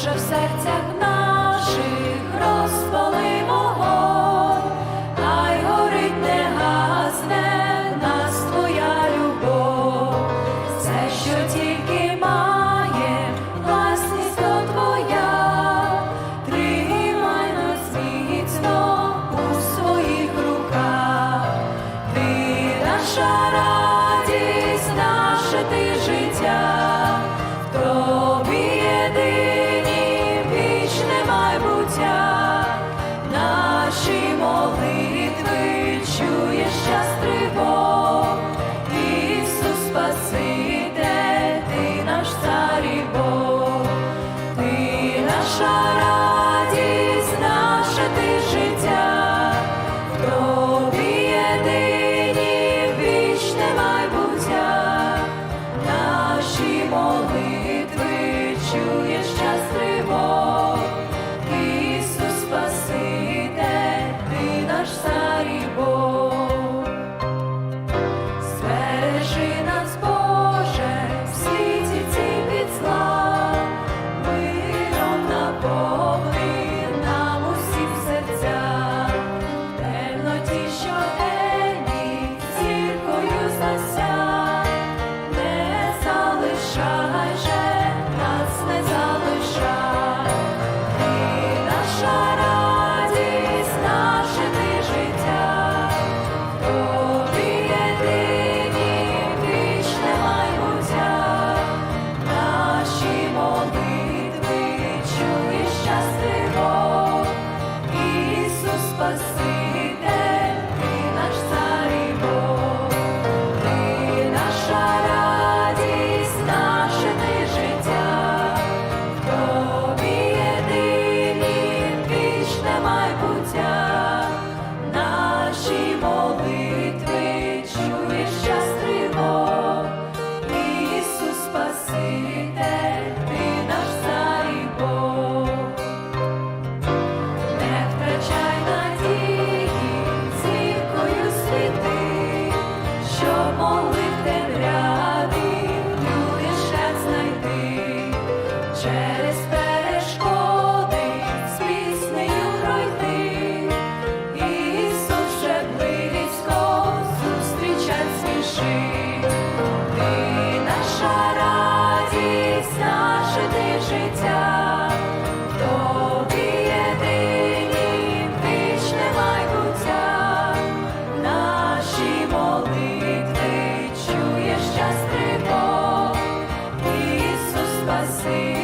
вже в серцях. Лиши нас Бог. що моли в темряві, знайти. Через перешкоди з піснею пройти, Ісус вже близько зустрічать спіши, ти наша радість, наше ти життя. despacito.